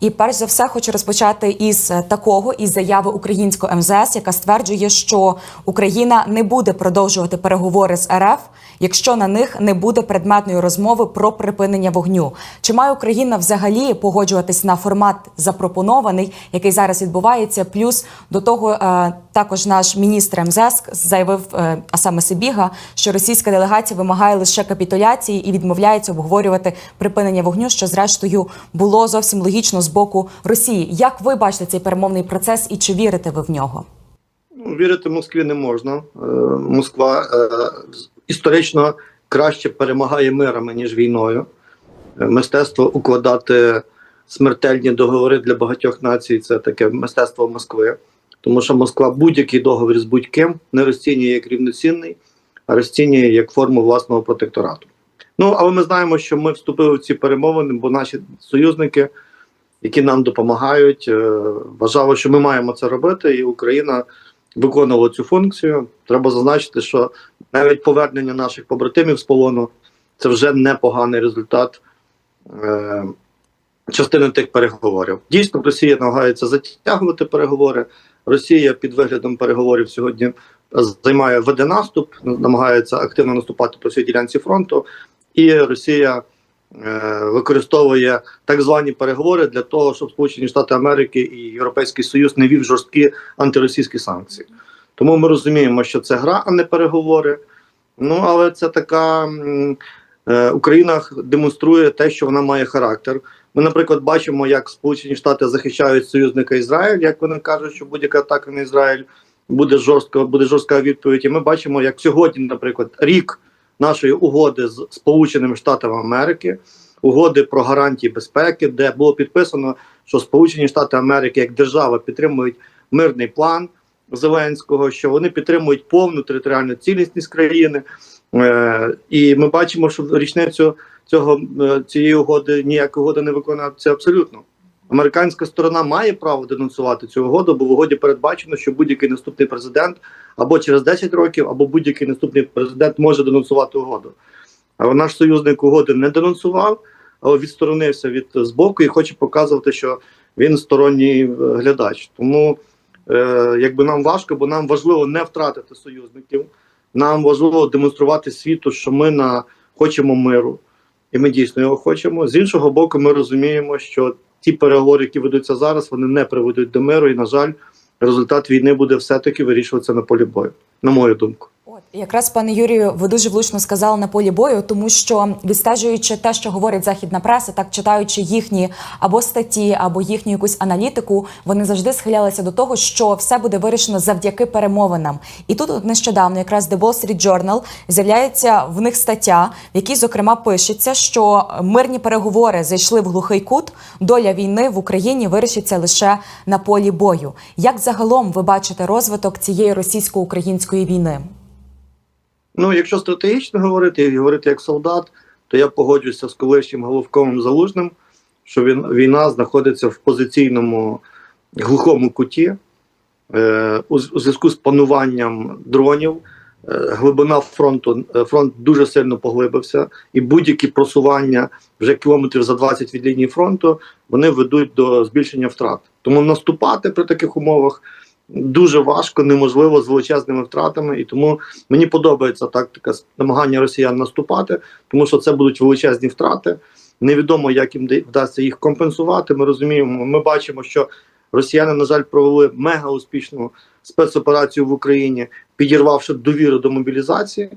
І перш за все хочу розпочати із е, такого із заяви українського МЗС, яка стверджує, що Україна не буде продовжувати переговори з РФ, якщо на них не буде предметної розмови про припинення вогню. Чи має Україна взагалі погоджуватись на формат запропонований, який зараз відбувається? Плюс до того е, також наш міністр МЗС заявив, е, а саме Сибіга, що російська делегація вимагає лише капітуляції і відмовляється обговорювати припинення вогню, що зрештою було зовсім логічно з боку Росії. Як ви бачите цей перемовний процес і чи вірите ви в нього? Ну, Вірити Москві не можна. Е, Москва е, історично краще перемагає мирами, ніж війною. Мистецтво укладати смертельні договори для багатьох націй це таке мистецтво Москви. Тому що Москва будь-який договір з будь-ким не розцінює як рівноцінний, а розцінює як форму власного протекторату. Ну, але ми знаємо, що ми вступили в ці перемовини, бо наші союзники, які нам допомагають, е, вважали, що ми маємо це робити, і Україна виконувала цю функцію. Треба зазначити, що навіть повернення наших побратимів з полону це вже непоганий результат е, частини тих переговорів. Дійсно, Росія намагається затягувати переговори. Росія під виглядом переговорів сьогодні займає веде наступ, намагається активно наступати по всій ділянці фронту, і Росія е, використовує так звані переговори для того, щоб Сполучені Штати Америки і Європейський Союз не вів жорсткі антиросійські санкції. Тому ми розуміємо, що це гра, а не переговори. Ну але це така е, Україна демонструє те, що вона має характер. Ми, наприклад, бачимо, як Сполучені Штати захищають союзника Ізраїль, як вони кажуть, що будь-яка атака на Ізраїль буде жорстко, буде жорстка відповідь. І ми бачимо, як сьогодні, наприклад, рік нашої угоди з Сполученими Штатами Америки, угоди про гарантії безпеки, де було підписано, що Сполучені Штати Америки як держава підтримують мирний план Зеленського, що вони підтримують повну територіальну цілісність країни. Е, і ми бачимо, що в річницю цього е, цієї угоди ніяка угода не виконується абсолютно. Американська сторона має право денонсувати цю угоду, бо в угоді передбачено, що будь-який наступний президент або через 10 років, або будь-який наступний президент може денонсувати угоду. Але наш союзник угоди не денонсував, але відсторонився від збоку і хоче показувати, що він сторонній е, глядач. Тому е, якби нам важко, бо нам важливо не втратити союзників. Нам важливо демонструвати світу, що ми на хочемо миру, і ми дійсно його хочемо. З іншого боку, ми розуміємо, що ті переговори, які ведуться зараз, вони не приведуть до миру, і на жаль, результат війни буде все-таки вирішуватися на полі бою, на мою думку. Якраз пане Юрію, ви дуже влучно сказали на полі бою, тому що відстежуючи те, що говорить західна преса, так читаючи їхні або статті, або їхню якусь аналітику, вони завжди схилялися до того, що все буде вирішено завдяки перемовинам. І тут нещодавно, якраз The Wall Street Journal, з'являється в них стаття, в якій зокрема пишеться, що мирні переговори зайшли в глухий кут. Доля війни в Україні вирішиться лише на полі бою. Як загалом ви бачите розвиток цієї російсько-української війни? Ну, якщо стратегічно говорити і говорити як солдат, то я погоджуюся з колишнім головковим залужним, що він війна знаходиться в позиційному глухому куті е, у, у зв'язку з пануванням дронів. Е, глибина фронту е, фронт дуже сильно поглибився, і будь-які просування вже кілометрів за 20 від лінії фронту вони ведуть до збільшення втрат. Тому наступати при таких умовах дуже важко, неможливо з величезними втратами. І тому мені подобається тактика намагання росіян наступати, тому що це будуть величезні втрати. Невідомо, як їм вдасться їх компенсувати. Ми розуміємо, ми бачимо, що росіяни, на жаль, провели мега успішну спецоперацію в Україні, підірвавши довіру до мобілізації.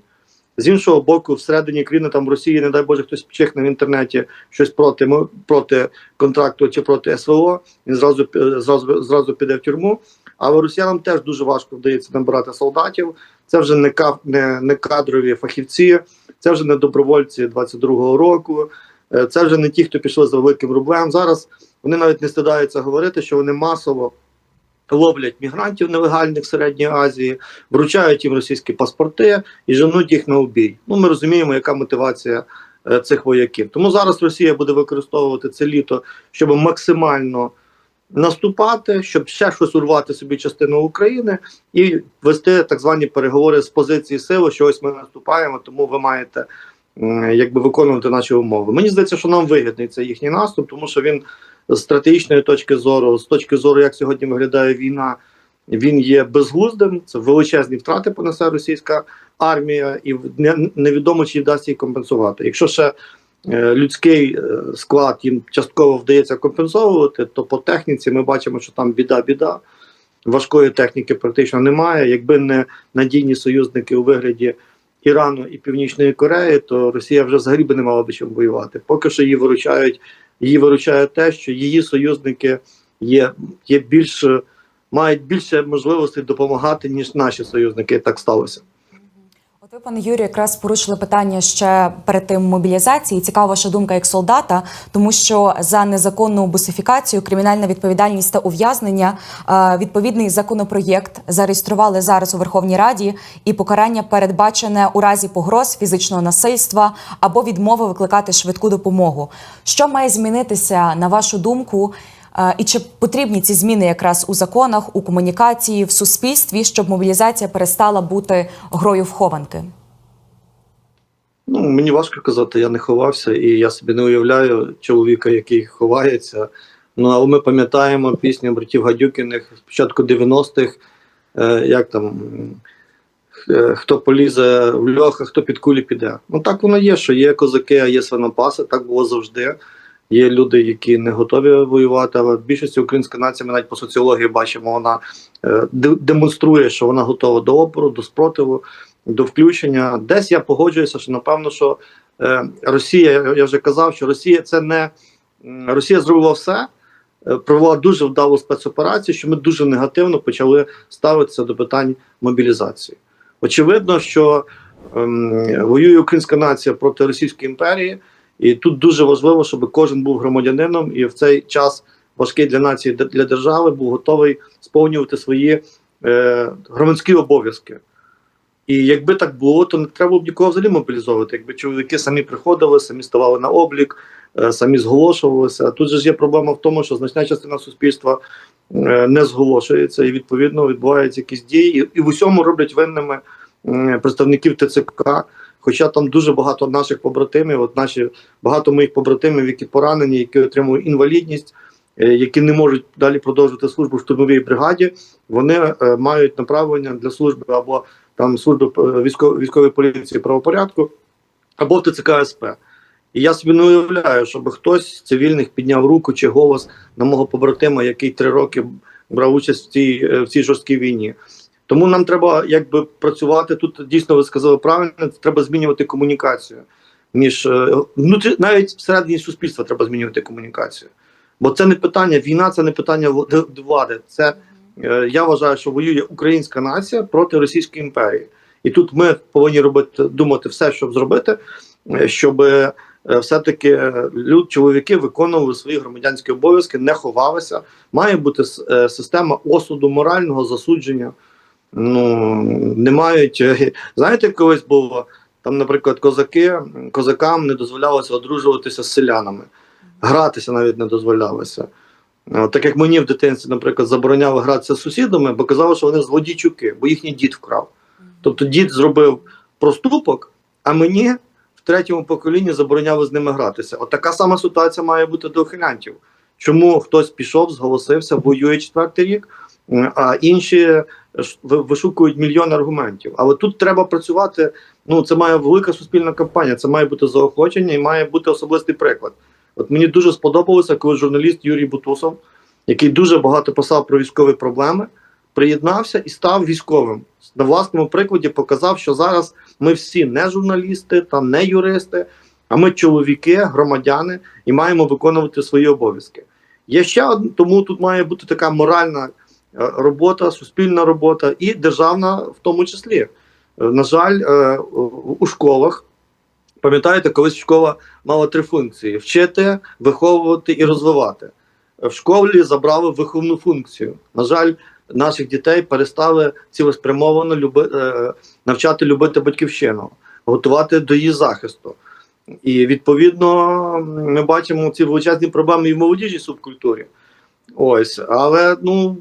З іншого боку, всередині країни там Росії, не дай Боже, хтось чихне в інтернеті щось проти проти контракту чи проти СВО. Він зразу зразу зразу піде в тюрму. Але росіянам теж дуже важко вдається набирати солдатів. Це вже не не, не кадрові фахівці, це вже не добровольці 22-го року. е, Це вже не ті, хто пішли за великим рублем. Зараз вони навіть не стидаються говорити, що вони масово ловлять мігрантів нелегальних в Середній Азії, вручають їм російські паспорти і женуть їх на убій. Ну ми розуміємо, яка мотивація е, цих вояків. Тому зараз Росія буде використовувати це літо, щоб максимально наступати, щоб ще щось урвати собі частину України і вести так звані переговори з позиції сили, що ось ми наступаємо, тому ви маєте якби виконувати наші умови. Мені здається, що нам вигідний цей їхній наступ, тому що він з стратегічної точки зору, з точки зору, як сьогодні виглядає війна, він є безглуздим. Це величезні втрати понесе російська армія, і не- невідомо чи вдасться її компенсувати. Якщо ще людський е, склад їм частково вдається компенсовувати, то по техніці ми бачимо, що там біда-біда. Важкої техніки практично немає. Якби не надійні союзники у вигляді Ірану і Північної Кореї, то Росія вже взагалі би не мала би чим воювати. Поки що її виручають, її виручає те, що її союзники є, є більш мають більше можливостей допомагати, ніж наші союзники. Так сталося. Ви, пане Юрію, якраз порушили питання ще перед тим мобілізації. Цікава ваша думка як солдата, тому що за незаконну бусифікацію, кримінальна відповідальність та ув'язнення е, відповідний законопроєкт зареєстрували зараз у Верховній Раді, і покарання передбачене у разі погроз фізичного насильства або відмови викликати швидку допомогу. Що має змінитися на вашу думку? І чи потрібні ці зміни якраз у законах, у комунікації, в суспільстві, щоб мобілізація перестала бути грою в хованки? Ну, мені важко казати, я не ховався, і я собі не уявляю чоловіка, який ховається. Ну, але ми пам'ятаємо пісню братів Гадюкіних з початку 90-х, е, як там е, хто полізе в льох, а хто під кулі піде. Ну так воно є, що є козаки, а є свинопаси, так було завжди. Є люди, які не готові воювати, але в більшості українська нація, ми навіть по соціології бачимо, вона е, демонструє, що вона готова до опору, до спротиву, до включення. Десь я погоджуюся, що напевно, що е, Росія, я- вже казав, що Росія це не Росія зробила все, е, провела дуже вдалу спецоперацію, що ми дуже негативно почали ставитися до питань мобілізації. Очевидно, що ем, воює українська нація проти Російської імперії, і тут дуже важливо, щоб кожен був громадянином і в цей час важкий для нації для держави був готовий сповнювати свої е, громадські обов'язки. І якби так було, то не треба б нікого взагалі мобілізовувати. Якби чоловіки самі приходили, самі ставали на облік, е, самі зголошувалися. Тут же ж є проблема в тому, що значна частина суспільства е, не зголошується, і відповідно відбуваються якісь дії, і, і в усьому роблять винними м, представників ТЦК. Хоча там дуже багато наших побратимів, от наші багато моїх побратимів, які поранені, які отримують інвалідність, е, які не можуть далі продовжувати службу в штурмовій бригаді, вони е, мають направлення для служби або там служби е, військової військової поліції правопорядку, або в ТЦК СП. І я собі не уявляю, щоб хтось з цивільних підняв руку чи голос на мого побратима, який три роки брав участь в цій, в цій жорсткій війні. Тому нам треба якби працювати тут. Дійсно, ви сказали правильно, треба змінювати комунікацію між е, внутрі, навіть всередині суспільства треба змінювати комунікацію. Бо це не питання, війна це не питання влади. Це е, я вважаю, що воює українська нація проти Російської імперії. І тут ми повинні робити думати все, щоб зробити, е, щоб е, все-таки люд, чоловіки виконували свої громадянські обов'язки, не ховалися. Має бути е, система осуду, морального засудження. Ну не мають. е, Знаєте, колись було там, наприклад, козаки козакам не дозволялося одружуватися з селянами, гратися навіть не дозволялося. Так як мені в дитинстві, наприклад, забороняли гратися з сусідами, бо казали, що вони злодійчуки, бо їхній дід вкрав. Тобто дід зробив проступок, а мені в третьому поколінні забороняли з ними гратися. От така сама ситуація має бути до ухилянтів. Чому хтось пішов, зголосився, воює четвертий рік, а інші вишукують мільйон аргументів. Але тут треба працювати. Ну, це має велика суспільна кампанія, це має бути заохочення і має бути особистий приклад. От мені дуже сподобалося, коли журналіст Юрій Бутусов, який дуже багато писав про військові проблеми, приєднався і став військовим. На власному прикладі показав, що зараз ми всі не журналісти, там не юристи, а ми чоловіки, громадяни і маємо виконувати свої обов'язки. Є ще одне, тому тут має бути така моральна робота, суспільна робота і державна в тому числі. Е, На жаль, е, у- школах. Пам'ятаєте, колись школа мала три функції: вчити, виховувати і розвивати. В школі забрали виховну функцію. На жаль, наших дітей перестали цілеспрямовано люби, е, навчати любити батьківщину, готувати до її захисту. І відповідно ми бачимо ці величезні проблеми і в молодіжній субкультурі. Ось, але ну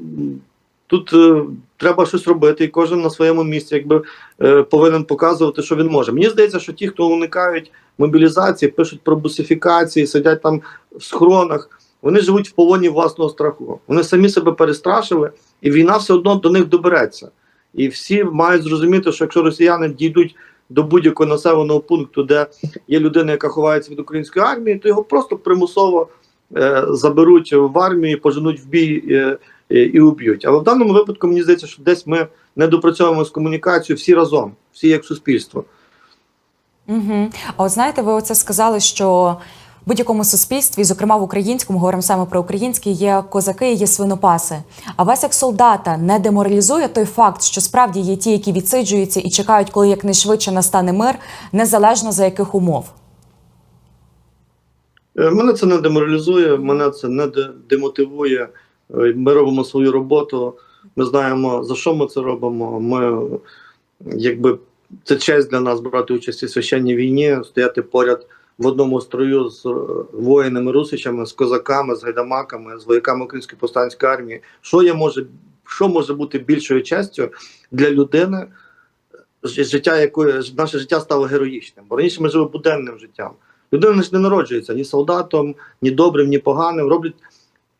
тут е, треба щось робити, і кожен на своєму місці якби е, повинен показувати, що він може. Мені здається, що ті, хто уникають мобілізації, пишуть про бусифікації, сидять там в схронах. Вони живуть в полоні власного страху. Вони самі себе перестрашили, і війна все одно до них добереться. І всі мають зрозуміти, що якщо росіяни дійдуть до будь-якого населеного пункту, де є людина, яка ховається від української армії, то його просто примусово заберуть в армію, поженуть в бій е, е, і уб'ють. Але в даному випадку мені здається, що десь ми не допрацьовуємо з комунікацією всі разом, всі як суспільство. Угу. А от знаєте, ви оце сказали, що в будь-якому суспільстві, зокрема в українському, говоримо саме про українське, є козаки, є свинопаси. А вас як солдата не деморалізує той факт, що справді є ті, які відсиджуються і чекають, коли якнайшвидше настане мир, незалежно за яких умов. Е, Мене це не деморалізує, мене це не демотивує. Е, Ми робимо свою роботу. Ми знаємо за що ми це робимо. Ми якби це честь для нас брати участь у священній війні, стояти поряд в одному строю з е, воїнами русичами, з козаками, з гайдамаками, з вояками української повстанської армії. Що є може, що може бути більшою честю для людини, життя якої наше життя стало героїчним? Бо раніше ми жили буденним життям. Людина ж не народжується ні солдатом, ні добрим, ні поганим. Роблять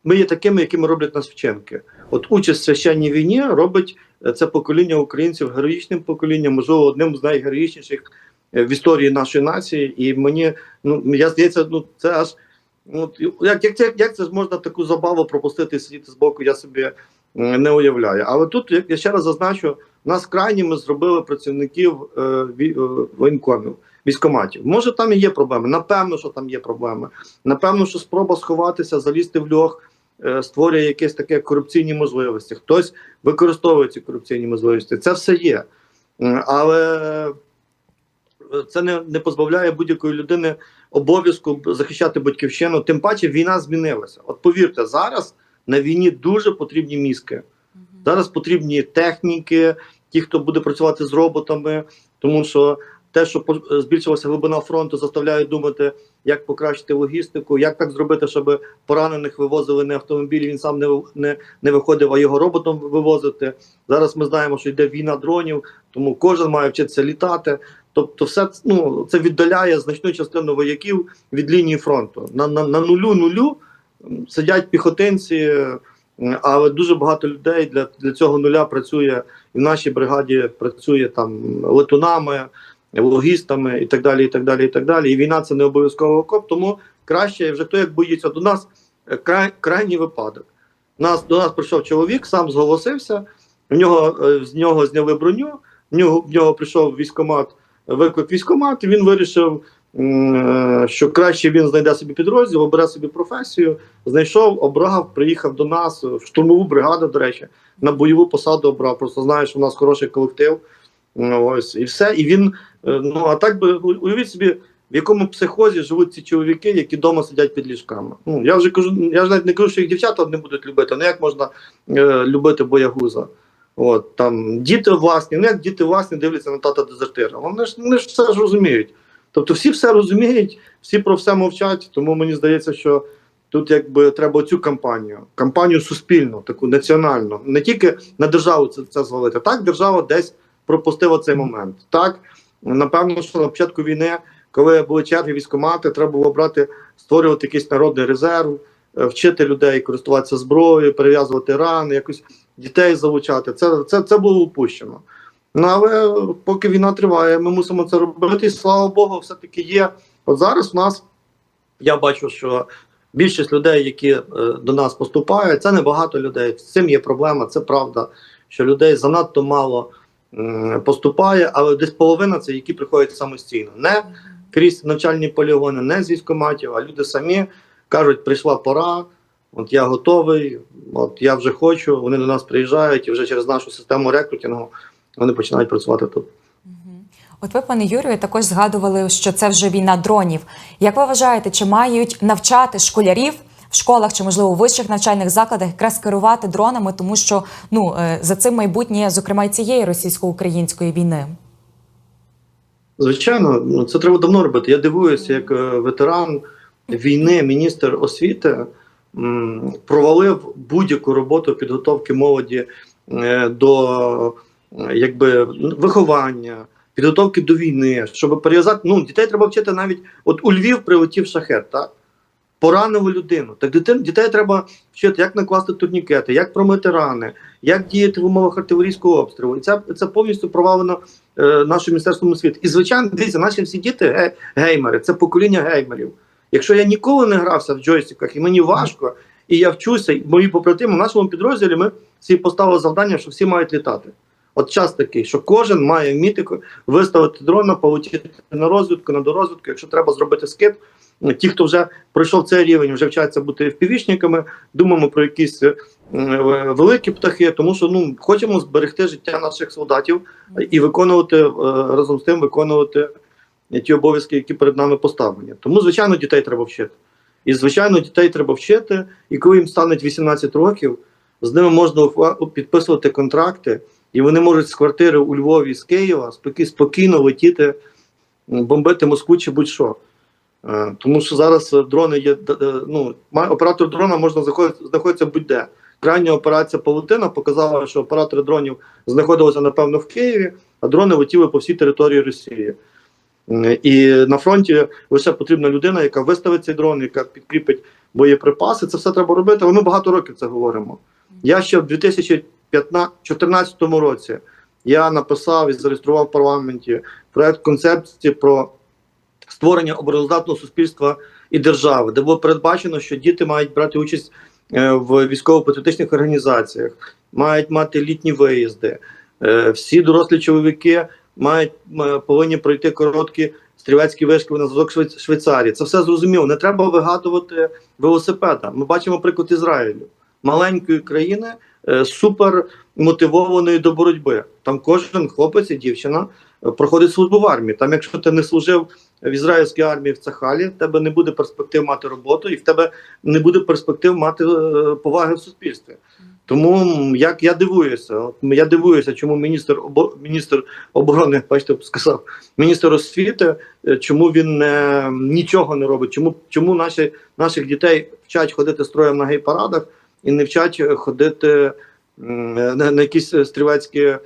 ми є такими, якими роблять нас вчинки. От участь в священній війні робить е, це покоління українців героїчним поколінням, можливо, одним з найгероїчніших е, в історії нашої нації. І мені ну я здається, ну це аж ну як, як, як, як це ж можна таку забаву пропустити і сидіти з боку, я собі не уявляю. Але тут я ще раз зазначу, нас крайніми зробили працівників е, е, воєнкомів. Військоматів. Може, там і є проблеми. Напевно, що там є проблеми. Напевно, що спроба сховатися, залізти в льох е, створює якісь таке корупційні можливості. Хтось використовує ці корупційні можливості. Це все є. Але е, це не, не позбавляє будь-якої людини обов'язку захищати батьківщину. Тим паче війна змінилася. От повірте, зараз на війні дуже потрібні мізки. Зараз потрібні техніки, ті, хто буде працювати з роботами, тому що те, що збільшилася глибина фронту, заставляє думати, як покращити логістику, як так зробити, щоб поранених вивозили не автомобілі, він сам не, не, не виходив, а його роботом вивозити. Зараз ми знаємо, що йде війна дронів, тому кожен має вчитися літати. Тобто, все ну, це віддаляє значну частину вояків від лінії фронту. На, на, на нулю нулю сидять піхотинці, але дуже багато людей для, для цього нуля працює в нашій бригаді працює там летунами, логістами і так далі. І так далі, і так далі. І війна це не обов'язково окоп, тому краще вже хто як боїться до нас е, край, крайній випадок. Нас до нас прийшов чоловік, сам зголосився. В нього е, з нього зняли броню. В нього в нього прийшов військомат, виклик військомат, і він вирішив, що краще він знайде собі підрозділ, обере собі професію. Знайшов, обрав, приїхав до нас в штурмову бригаду, до речі, на бойову посаду обрав. Просто знає, що в нас хороший колектив. Ось і все. І він е, ну а так би уявіть собі, в якому психозі живуть ці чоловіки, які вдома сидять під ліжками. Ну я вже кажу, я ж навіть не кажу, що їх дівчата не будуть любити. Ну як можна е, любити боягуза? От там діти власні, ну як діти власні дивляться на тата дезертира. Вони ж вони ж все ж розуміють. Тобто всі все розуміють, всі про все мовчать. Тому мені здається, що тут якби треба цю кампанію, кампанію суспільну, таку національну, не тільки на державу це, це звалити. Так, держава десь пропустила цей момент. Так, напевно, що на початку війни, коли були черги військомати, треба було брати, створювати якийсь народний резерв, е, вчити людей користуватися зброєю, перев'язувати рани, якось дітей залучати. Це, це, це було упущено. Ну але поки війна триває, ми мусимо це робити. Слава Богу, все-таки є. От зараз в нас я бачу, що більшість людей, які е, до нас поступають, це небагато людей. З цим є проблема, це правда, що людей занадто мало м, поступає, але десь половина це які приходять самостійно. Не крізь навчальні полігони, не з військоматів, а люди самі кажуть, прийшла пора, от я готовий, от я вже хочу. Вони до нас приїжджають і вже через нашу систему рекрутингу вони починають працювати тут. От ви, пане Юрію, також згадували, що це вже війна дронів. Як ви вважаєте, чи мають навчати школярів в школах чи, можливо, у вищих навчальних закладах якраз керувати дронами, тому що ну е, за цим майбутнє, зокрема, і цієї російсько-української війни? Звичайно, ну, це треба давно робити. Я дивуюся, як е, ветеран війни, міністр освіти провалив будь-яку роботу підготовки молоді е, до якби виховання, підготовки до війни, щоб перев'язати. Ну, дітей треба вчити навіть. От у Львів прилетів шахет, так? поранив людину. Так дитин, дітей треба вчити, як накласти турнікети, як промити рани, як діяти в умовах артилерійського обстрілу. І це, це повністю провалено е, нашим міністерством освіти. І звичайно, дивіться, наші всі діти ге- геймери, це покоління геймерів. Якщо я ніколи не грався в джойстиках, і мені важко, і я вчуся, і мої побратими в нашому підрозділі ми всі поставили завдання, що всі мають літати. От час такий, що кожен має вміти виставити дрона, полетіти на розвідку, на дорозвідку, якщо треба зробити скид. Ну, Ті, хто вже пройшов цей рівень, вже вчаться бути впівічниками, думаємо про якісь е, великі птахи, тому що ну хочемо зберегти життя наших солдатів і виконувати е, разом з тим виконувати ті обов'язки, які перед нами поставлені. Тому, звичайно, дітей треба вчити. І, звичайно, дітей треба вчити, і коли їм стане 18 років, з ними можна підписувати контракти, і вони можуть з квартири у Львові, з Києва спокійно летіти, бомбити Москву чи будь-що. Е, Тому що зараз е, дрони є. д- Ну, оператор дрона можна знаходитися будь-де. Крайня операція Павутина показала, що оператори дронів знаходилися, напевно, в Києві, а дрони летіли по всій території Росії. І на фронті лише потрібна людина, яка виставить цей дрон, яка підкріпить боєприпаси. Це все треба робити. Але ми багато років це говоримо. Я ще в 2014 році я написав і зареєстрував в парламенті проект концепції про створення обороноздатного суспільства і держави, де було передбачено, що діти мають брати участь е, в військово-патріотичних організаціях, мають мати літні виїзди. Е, Всі дорослі чоловіки мають повинні пройти короткі стрілецькі вишки на зв'язок Швейцарії. Це все зрозуміло. Не треба вигадувати велосипеда. Ми бачимо приклад Ізраїлю, маленької країни, е, супер мотивованої до боротьби. Там кожен хлопець і дівчина е, проходить службу в армії. Там, якщо ти не служив в ізраїльській армії в Цахалі, в тебе не буде перспектив мати роботу, і в тебе не буде перспектив мати е, поваги в суспільстві. Тому як я дивуюся, от я дивуюся, чому міністр обо, міністр оборони, бачите, сказав, міністр освіти, е, чому він не нічого не робить, чому чому наші наших дітей вчать ходити строєм на гей-парадах і не вчать е, ходити на, на якісь е, стрілецькі е,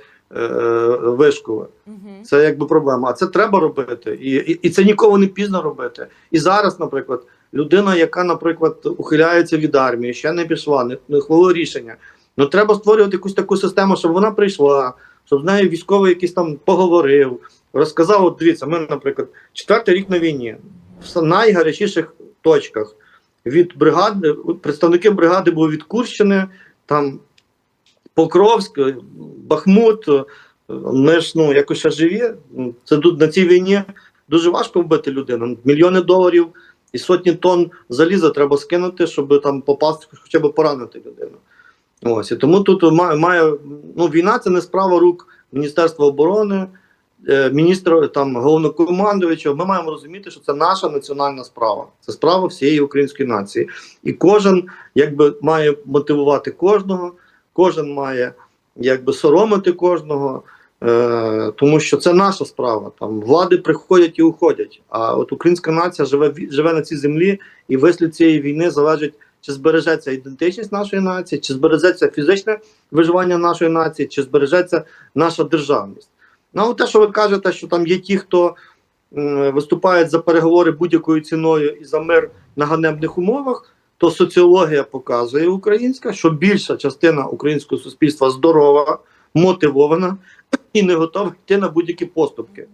вишколи. Мгм. Це якби проблема. А це треба робити. І, і, і це ніколи не пізно робити. І зараз, наприклад, людина, яка, наприклад, ухиляється від армії, ще не пішла, не, не хвило рішення. Ну треба створювати якусь таку систему, щоб вона прийшла, щоб з нею військовий якийсь там поговорив, розказав. От дивіться, ми, наприклад, четвертий рік на війні в найгарячіших точках. Від бригади представники бригади були від Курщини, там Покровськ, Бахмут. Ми ж ну якось ще живі. Це тут на цій війні дуже важко вбити людину. Мільйони доларів і сотні тонн заліза треба скинути, щоб там попасти, хоча б поранити людину. Ось і тому тут має, має ну війна це не справа рук Міністерства оборони, міністра там головнокомандуючого. Ми маємо розуміти, що це наша національна справа, це справа всієї української нації, і кожен якби має мотивувати кожного, кожен має якби соромити кожного. Е, тому що це наша справа. Там влади приходять і уходять. А от українська нація живе живе на цій землі, і вислід цієї війни залежить, чи збережеться ідентичність нашої нації, чи збережеться фізичне виживання нашої нації, чи збережеться наша державність. Ну, а от те, що ви кажете, що там є ті, хто м, виступають за переговори будь-якою ціною і за мир на ганебних умовах, то соціологія показує українська, що більша частина українського суспільства здорова, мотивована і не готова йти на будь-які поступки.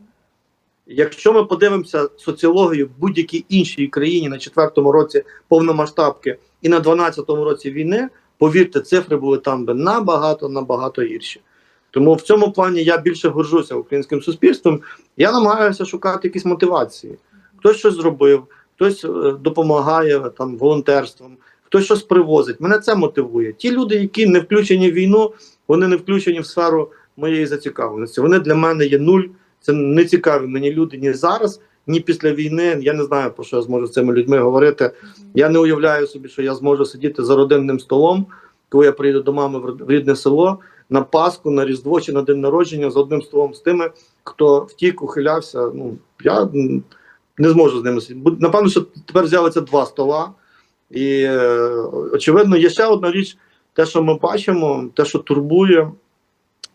Якщо ми подивимося соціологію будь-якій іншій країні на четвертому році повномасштабки і на 12-му році війни, повірте, цифри були там би набагато набагато гірші. Тому в цьому плані я більше горжуся українським суспільством. Я намагаюся шукати якісь мотивації. Хтось щось зробив, хтось е, допомагає там волонтерством, хтось щось привозить. Мене це мотивує. Ті люди, які не включені в війну, вони не включені в сферу моєї зацікавленості. Вони для мене є нуль. Це не цікаві мені люди ні зараз, ні після війни. Я не знаю про що я зможу з цими людьми говорити. Я не уявляю собі, що я зможу сидіти за родинним столом, коли я приїду до мами в рідне село на Пасху, на Різдво чи на день народження з одним столом з тими, хто втік, ухилявся. Ну я не зможу з ними сидіти. Напевно, що тепер з'явиться два стола. І е, очевидно, є ще одна річ, те, що ми бачимо, те, що турбує,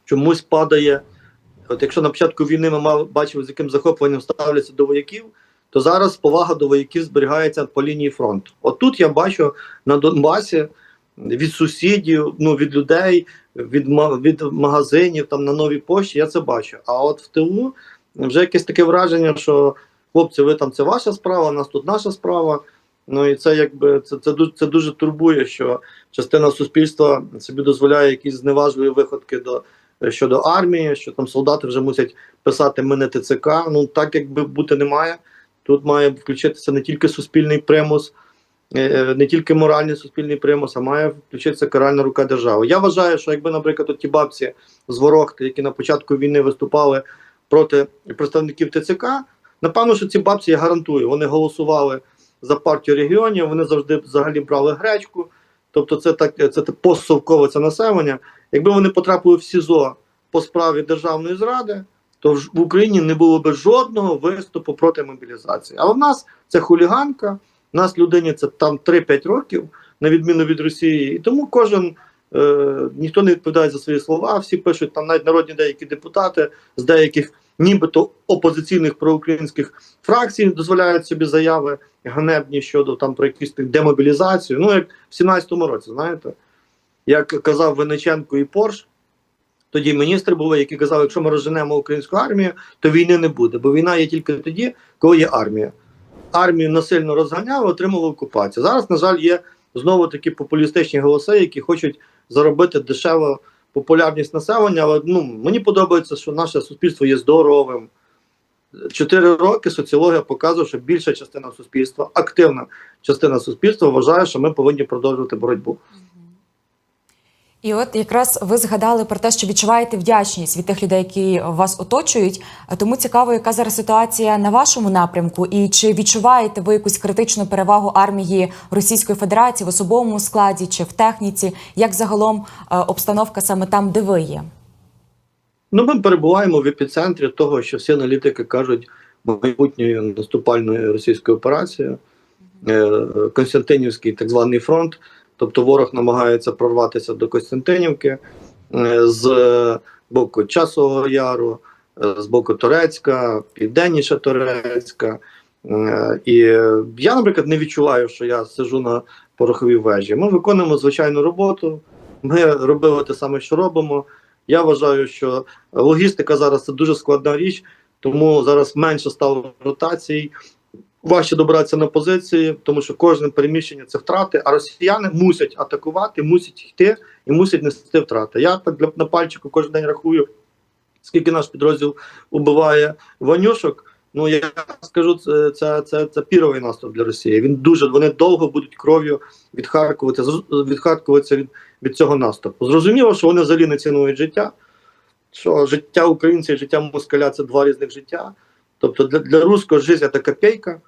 чомусь падає. От якщо на початку війни ми мали бачили, з яким захопленням ставляться до вояків, то зараз повага до вояків зберігається по лінії фронту. От тут я бачу на Донбасі від сусідів, ну від людей, від, від магазинів там на новій пошті, я це бачу. А от в тилу вже якесь таке враження, що хлопці, ви там це ваша справа, у нас тут наша справа. Ну і це якби це, це, це дуже турбує, що частина суспільства собі дозволяє якісь зневажливі виходки до щодо армії, що там солдати вже мусять писати ми не ТЦК. Ну так якби бути не має. Тут має включитися не тільки суспільний примус, не тільки моральний суспільний примус, а має включитися каральна рука держави. Я вважаю, що якби, наприклад, ті бабці з Ворохти, які на початку війни виступали проти представників ТЦК, напевно, що ці бабці я гарантую, вони голосували за партію регіонів, вони завжди взагалі брали гречку. Тобто, це так це постсовкове це населення. Якби вони потрапили в СІЗО по справі державної зради, то в Україні не було би жодного виступу проти мобілізації. А в нас це хуліганка, нас людині це там 3-5 років, на відміну від Росії. І тому кожен е, ніхто не відповідає за свої слова. Всі пишуть там навіть народні деякі депутати з деяких нібито опозиційних проукраїнських фракцій дозволяють собі заяви ганебні щодо там про якусь так демобілізацію. Ну як в 17-му році, знаєте, як казав Винниченко і Порш. Тоді міністри були, які казали, якщо ми розженемо українську армію, то війни не буде, бо війна є тільки тоді, коли є армія. Армію насильно розганяли, отримали окупацію. Зараз, на жаль, є знову такі популістичні голоси, які хочуть заробити дешево популярність населення. Але ну, мені подобається, що наше суспільство є здоровим. Чотири роки соціологія показує, що більша частина суспільства, активна частина суспільства вважає, що ми повинні продовжувати боротьбу. І от якраз ви згадали про те, що відчуваєте вдячність від тих людей, які вас оточують. Тому цікаво, яка зараз ситуація на вашому напрямку, і чи відчуваєте ви якусь критичну перевагу армії Російської Федерації в особовому складі чи в техніці? Як загалом е, обстановка саме там, де ви є? Ну, ми перебуваємо в епіцентрі того, що всі аналітики кажуть майбутньої наступальної російської операції, Е, Константинівський так званий фронт. Тобто ворог намагається прорватися до Костянтинівки е, з боку Часового Яру, е, з боку Турецька, південніше Турецька. Е, І я, наприклад, не відчуваю, що я сижу на пороховій вежі. Ми виконуємо звичайну роботу. Ми робили те саме, що робимо. Я вважаю, що логістика зараз це дуже складна річ, тому зараз менше стало ротацій. Важче добратися на позиції, тому що кожне переміщення це втрати, а росіяни мусять атакувати, мусять йти і мусять нести втрати. Я так для на пальчику кожен день рахую, скільки наш підрозділ убиває ванюшок. Ну я скажу, це, це, це, це піровий наступ для Росії. Він дуже вони довго будуть кров'ю відхаркуватися, відхаркуватися від, від цього наступу. Зрозуміло, що вони взагалі не цінують життя. Що життя українця і життя москаля це два різних життя. Тобто для, для руського життя це копійка.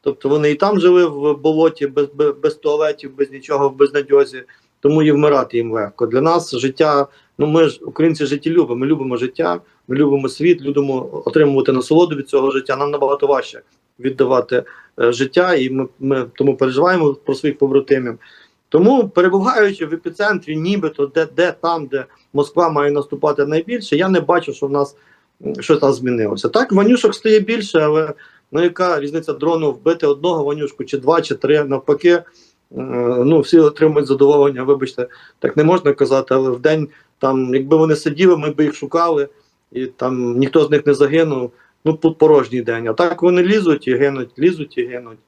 Тобто вони і там жили в болоті без, без, без туалетів, без нічого, в безнадьозі, тому і вмирати їм легко. Для нас життя, ну ми ж українці життєлюби, ми любимо життя, ми любимо світ, любимо отримувати насолоду від цього життя. Нам набагато важче віддавати е, життя, і ми, ми тому переживаємо про своїх побратимів. Тому, перебуваючи в епіцентрі, нібито де, де там, де Москва має наступати найбільше, я не бачу, що в нас щось там змінилося. Так, ванюшок стає більше, але ну яка різниця дрону вбити одного ванюшку, чи два, чи три, навпаки. е, Ну, всі отримують задоволення, вибачте, так не можна казати, але в день, там, якби вони сиділи, ми б їх шукали, і там ніхто з них не загинув. Ну, порожній день. А так вони лізуть і гинуть, лізуть і гинуть.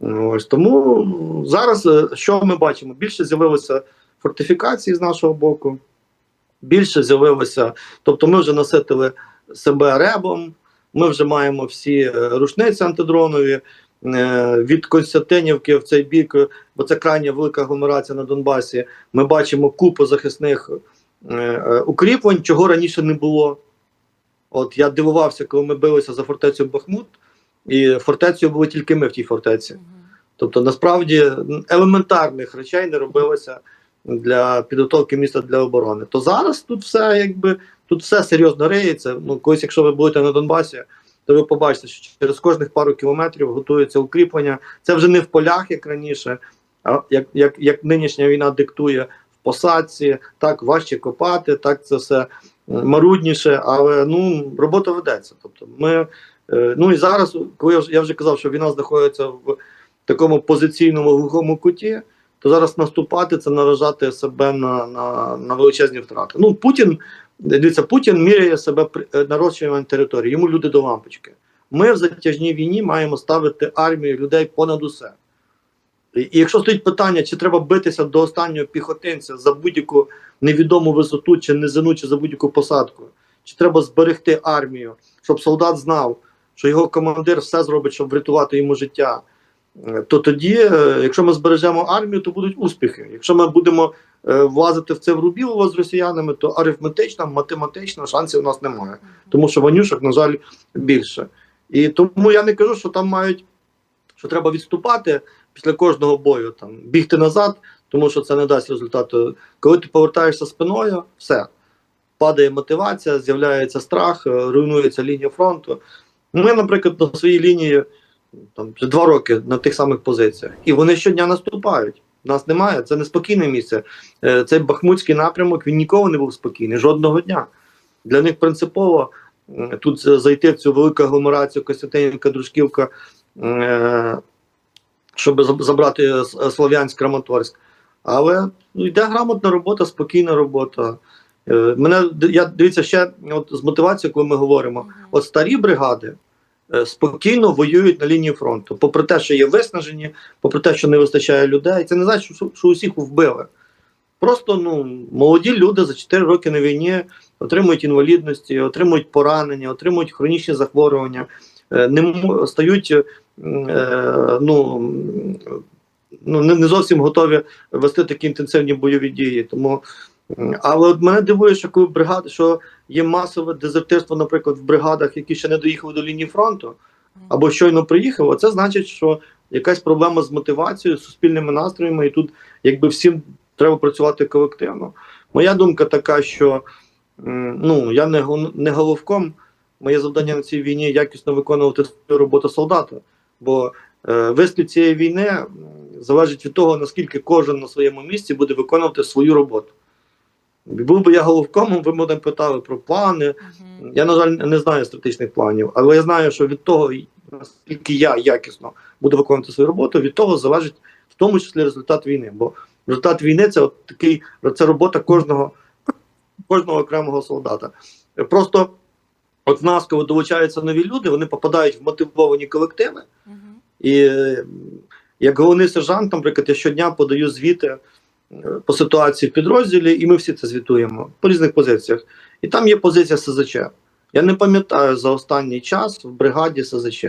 Ось тому зараз е, що ми бачимо? Більше з'явилося фортифікацій з нашого боку, більше з'явилося. Тобто, ми вже наситили себе ребом, ми вже маємо всі е, рушниці антидронові. Е, Від Константинівки в цей бік, бо це крайня велика агломерація на Донбасі. Ми бачимо купу захисних е, укріплень, чого раніше не було. От я дивувався, коли ми билися за фортецю Бахмут, і фортецею були тільки ми в тій фортеці. Тобто, насправді елементарних речей не робилося для підготовки міста для оборони. То зараз тут все якби тут все серйозно риється. Ну, колись, якщо ви будете на Донбасі, то ви побачите, що через кожних пару кілометрів готується укріплення. Це вже не в полях, як раніше, а як, як, як нинішня війна диктує в посадці, так важче копати, так це все марудніше, але ну робота ведеться. Тобто, ми Е, Ну і зараз, коли я вже казав, що війна знаходиться в такому позиційному глухому куті, то зараз наступати це наражати себе на, на, на величезні втрати. Ну, Путін, дивіться, Путін міряє себе е, нарощуванням території, йому люди до лампочки. Ми в затяжній війні маємо ставити армію людей понад усе. І, якщо стоїть питання, чи треба битися до останнього піхотинця за будь-яку невідому висоту, чи низину, чи за будь-яку посадку, чи треба зберегти армію, щоб солдат знав, що його командир все зробить, щоб врятувати йому життя. Е, То тоді, е, якщо ми збережемо армію, то будуть успіхи. Якщо ми будемо влазити в це в рубілово з росіянами, то арифметично, математично шансів у нас немає. Тому що ванюшок, на жаль, більше. І тому я не кажу, що там мають, що треба відступати після кожного бою, там бігти назад, тому що це не дасть результату. Коли ти повертаєшся спиною, все. Падає мотивація, з'являється страх, е, руйнується лінія фронту. Ми, наприклад, на своїй лінії там вже два роки на тих самих позиціях, і вони щодня наступають. Нас немає, це неспокійне місце. Е, Цей бахмутський напрямок він ніколи не був спокійний, жодного дня. Для них принципово тут зайти в цю велику агломерацію Костянтинівка, Дружківка, е, щоб забрати Слов'янськ, Краматорськ. Але ну, йде грамотна робота, спокійна робота. Е, Мене я дивіться ще от з мотивацією, коли ми говоримо, от старі бригади е, спокійно воюють на лінії фронту, попри те, що є виснажені, попри те, що не вистачає людей. Це не значить, що, усіх вбили. Просто ну, молоді люди за 4 роки на війні отримують інвалідності, отримують поранення, отримують хронічні захворювання, е, не стають е, е, ну, ну, не, зовсім готові вести такі інтенсивні бойові дії. Тому, але от мене дивує, що коли бригади, що є масове дезертирство, наприклад, в бригадах, які ще не доїхали до лінії фронту, або щойно приїхав, це значить, що якась проблема з мотивацією, з суспільними настроями, і тут якби всім треба працювати колективно. Моя думка така, що ну, я не, не головком, моє завдання на цій війні якісно виконувати свою роботу солдата. Бо е, вислід цієї війни залежить від того, наскільки кожен на своєму місці буде виконувати свою роботу. Був би я головкомом, ви мене питали про плани, я, на жаль, не знаю стратегічних планів, але я знаю, що від того, наскільки я якісно буду виконувати свою роботу, від того залежить в тому числі результат війни. Бо результат війни це от такий це робота кожного, кожного окремого солдата. Просто от в нас, коли долучаються нові люди, вони попадають в мотивовані колективи. І е, як головний сержант, наприклад, я щодня подаю звіти по ситуації в підрозділі, і ми всі це звітуємо по різних позиціях. І там є позиція СЗЧ. Я не пам'ятаю за останній час в бригаді СЗЧ.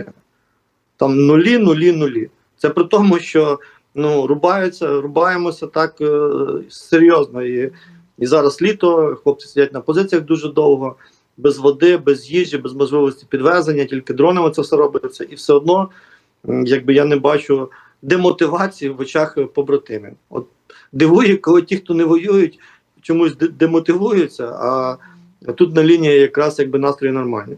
Там нулі, нулі, нулі. Це при тому, що ну, рубаються, рубаємося так е, серйозно. І, і зараз літо, хлопці сидять на позиціях дуже довго, без води, без їжі, без можливості підвезення, тільки дронами це все робиться. І все одно, якби я не бачу демотивації в очах побратимів. От дивує, коли ті, хто не воюють, чомусь де- демотивуються, а тут на лінії якраз якби настрої нормальні.